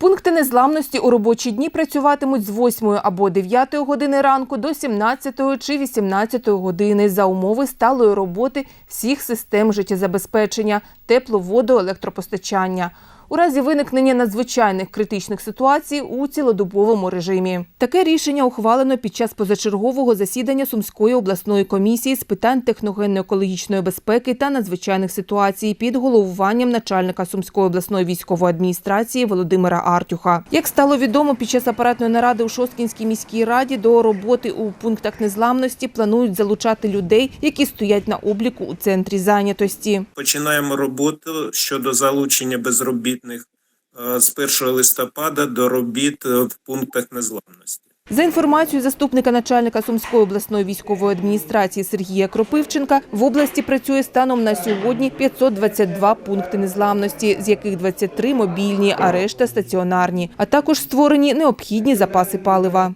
Пункти незламності у робочі дні працюватимуть з 8 або 9 години ранку до 17 чи 18 години за умови сталої роботи всіх систем життєзабезпечення, тепло, воду, електропостачання. У разі виникнення надзвичайних критичних ситуацій у цілодобовому режимі. Таке рішення ухвалено під час позачергового засідання Сумської обласної комісії з питань техногенно-екологічної безпеки та надзвичайних ситуацій під головуванням начальника Сумської обласної військової адміністрації Володимира Артюха. Як стало відомо, під час апаратної наради у Шосткінській міській раді до роботи у пунктах незламності планують залучати людей, які стоять на обліку у центрі зайнятості. Починаємо роботу щодо залучення безробітних е, з 1 листопада до робіт е, в пунктах незламності. За інформацією заступника начальника Сумської обласної військової адміністрації Сергія Кропивченка, в області працює станом на сьогодні 522 пункти незламності, з яких 23 мобільні, а решта стаціонарні. А також створені необхідні запаси палива.